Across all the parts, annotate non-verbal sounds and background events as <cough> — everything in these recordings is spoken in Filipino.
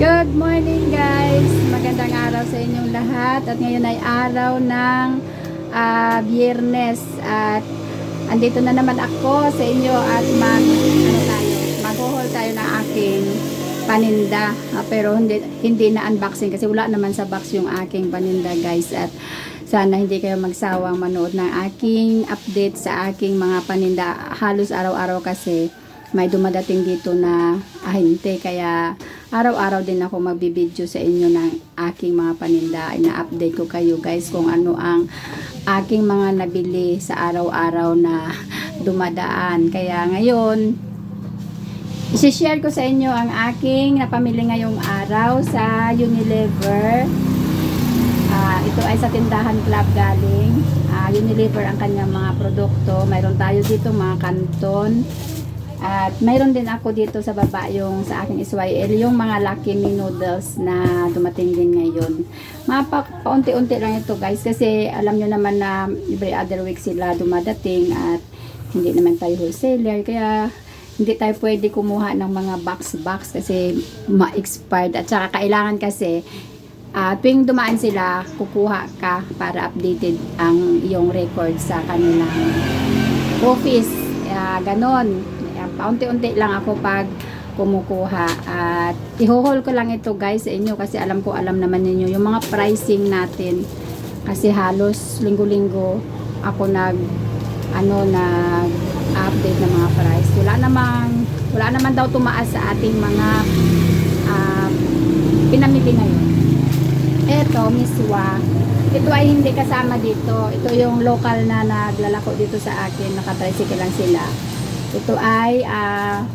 Good morning guys! Magandang araw sa inyong lahat. At ngayon ay araw ng ah, biyernes. At andito na naman ako sa inyo at mag ano tayo, maghuhol tayo ng aking paninda. Ah, pero hindi, hindi na unboxing kasi wala naman sa box yung aking paninda guys. At sana hindi kayo magsawang manood ng aking update sa aking mga paninda. Halos araw-araw kasi may dumadating dito na ahente kaya araw-araw din ako magbibideo sa inyo ng aking mga paninda ina-update ko kayo guys kung ano ang aking mga nabili sa araw-araw na dumadaan kaya ngayon isi-share ko sa inyo ang aking napamili ngayong araw sa Unilever Ah, ito ay sa tindahan club galing. Ah, Unilever ang kanyang mga produkto. Mayroon tayo dito mga kanton. At mayroon din ako dito sa baba yung sa aking SYL, yung mga Lucky Me noodles na dumating din ngayon. Mga pa, paunti-unti lang ito guys kasi alam nyo naman na every other week sila dumadating at hindi naman tayo wholesaler kaya hindi tayo pwede kumuha ng mga box-box kasi ma-expired at saka kailangan kasi Ah, tuwing dumaan sila, kukuha ka para updated ang iyong record sa kanilang office. Ah, ganon. Paunti-unti lang ako pag kumukuha. At ihuhol ko lang ito guys sa inyo kasi alam ko alam naman ninyo yung mga pricing natin. Kasi halos linggo-linggo ako nag ano nag update ng mga price. Wala namang wala naman daw tumaas sa ating mga ah, pinamili ngayon. Eto, miswa. Ito ay hindi kasama dito. Ito yung local na naglalako dito sa akin. Nakatricycle lang sila. Ito ay ah,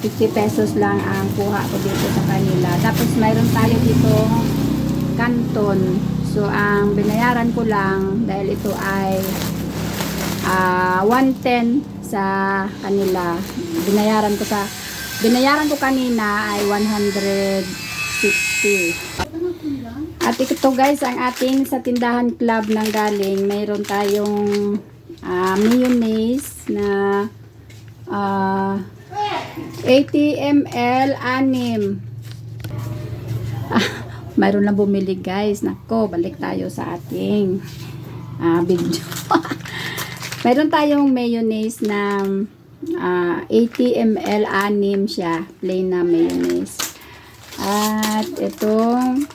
50 pesos lang ang kuha ko dito sa kanila. Tapos mayroon tayo dito kanton. So, ang binayaran ko lang dahil ito ay ah 110 sa kanila. Binayaran ko sa binayaran ko kanina ay 160. At ito guys, ang ating sa tindahan club ng galing, mayroon tayong ah, mayonnaise na ah, 80 ml anim. Ah, mayroon lang bumili guys. Nako, balik tayo sa ating ah, video. <laughs> mayroon tayong mayonnaise na ah, 80 ml anim siya. Plain na mayonnaise. At itong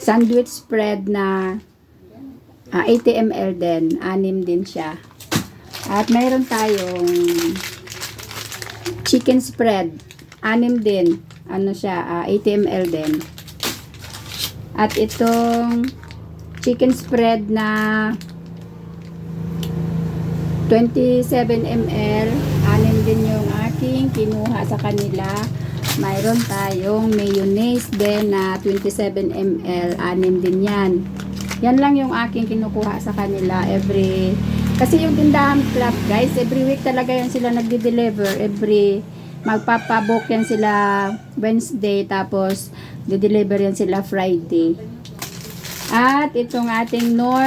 sandwich spread na ah, 80 ml din. Anim din siya. At mayroon tayong chicken spread. Anim din. Ano siya, ah, 80 ml din. At itong chicken spread na 27 ml. Anim din yung aking kinuha sa kanila. Mayroon tayong mayonnaise din na 27 ml. Anim din yan. Yan lang yung aking kinukuha sa kanila every kasi yung tindahan club guys every week talaga yan sila nagde-deliver every magpapabook yan sila Wednesday tapos de-deliver yan sila Friday. At itong ating nor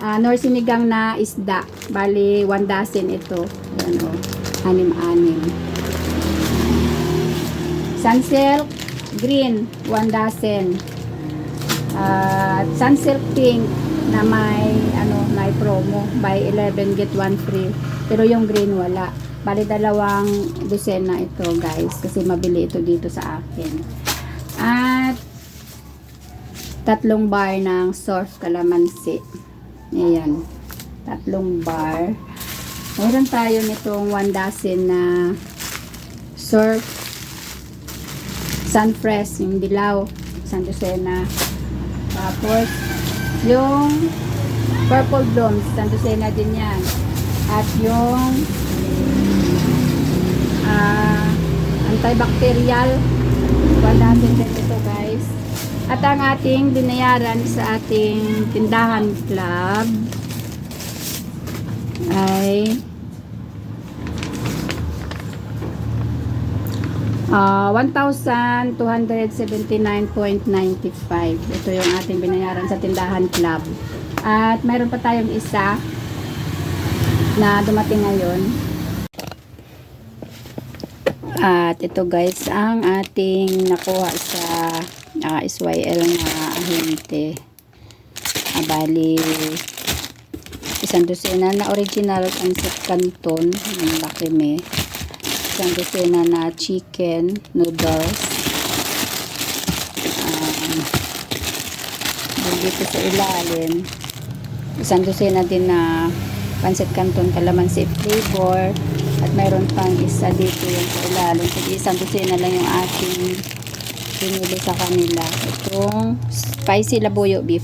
ah, nor sinigang na isda. Bali 1 dozen ito. Yan o anim-anim. Sunsilk green 1 dozen at sunsilk pink na may ano may promo. Buy 11 get 1 free. Pero yung green wala. Bali dalawang dosena ito guys kasi mabili ito dito sa akin. At tatlong bar ng surf calamansi. Ayan. Tatlong bar. Meron tayo nitong 1 dozen na surf sunfresh yung dilaw isang dosena tapos yung purple blooms, sandusena din yan. At yung ah antibacterial, wala din din guys. At ang ating binayaran sa ating tindahan club ay Ah, 1,279.95. Ito yung ating binayaran sa tindahan club. At mayroon pa tayong isa na dumating ngayon. At ito guys, ang ating nakuha sa ah, SYL na ahente. Ah, bali, isang dosena na original pancit canton ng Lakime. Isang dosena na chicken noodles. Um, dito sa ilalim. Isang dosena din na pancit canton calamansi flavor. At mayroon pang isa dito yung sa ilalim. Sige, isang dosena lang yung ating pinili sa kanila. Itong spicy labuyo beef.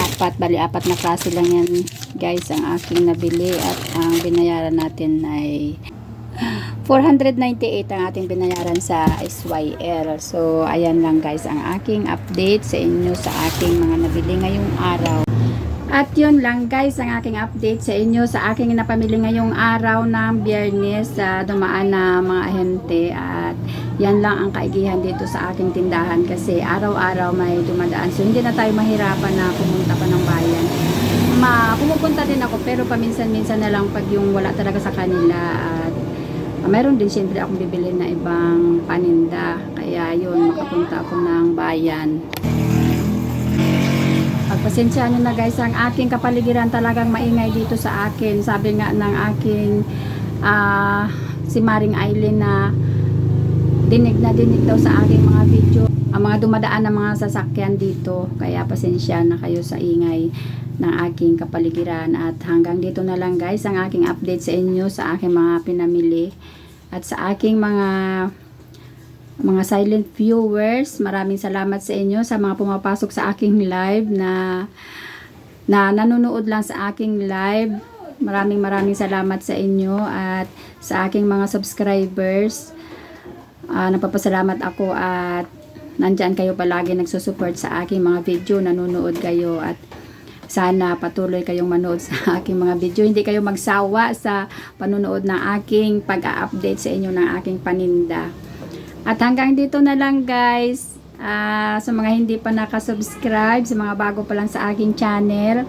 Apat, bali apat na klase lang yan guys ang aking nabili at ang binayaran natin ay 498 ang ating binayaran sa SYL. So, ayan lang guys ang aking update sa inyo sa aking mga nabili ngayong araw. At yun lang guys ang aking update sa inyo sa aking napamili ngayong araw ng biyernes sa dumaan na mga ahente at yan lang ang kaigihan dito sa aking tindahan kasi araw-araw may dumadaan so hindi na tayo mahirapan na pumunta pa ng bayan ma pumupunta din ako pero paminsan-minsan na lang pag yung wala talaga sa kanila at mayroon din siyempre akong bibili na ibang paninda kaya yun makapunta ako ng bayan Pagpasensya nyo na guys, ang aking kapaligiran talagang maingay dito sa akin. Sabi nga ng aking ah, si Maring Aileen na dinig na dinig daw sa aking mga video. Ang mga dumadaan ng mga sasakyan dito. Kaya pasensya na kayo sa ingay ng aking kapaligiran. At hanggang dito na lang guys ang aking update sa inyo sa aking mga pinamili. At sa aking mga mga silent viewers, maraming salamat sa inyo sa mga pumapasok sa aking live na na nanonood lang sa aking live. Maraming maraming salamat sa inyo at sa aking mga subscribers. Ah, napapasalamat ako at nandyan kayo palagi nagsusupport sa aking mga video, nanonood kayo at sana patuloy kayong manood sa <laughs> aking mga video. Hindi kayo magsawa sa panonood ng aking pag-update sa inyo ng aking paninda. At hanggang dito na lang guys. Ah, sa mga hindi pa nakasubscribe, sa mga bago pa lang sa aking channel,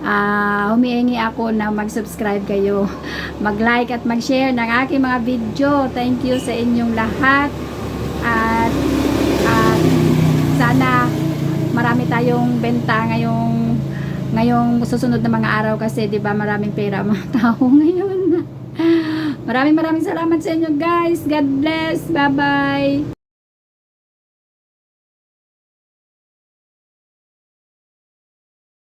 ah humihingi ako na mag-subscribe kayo, <laughs> mag-like at mag-share ng aking mga video. Thank you sa inyong lahat. At, at sana marami tayong benta ngayong ngayong susunod na mga araw kasi 'di ba maraming pera mga tao <laughs> ngayon. Maraming maraming salamat sa inyo guys. God bless. Bye-bye.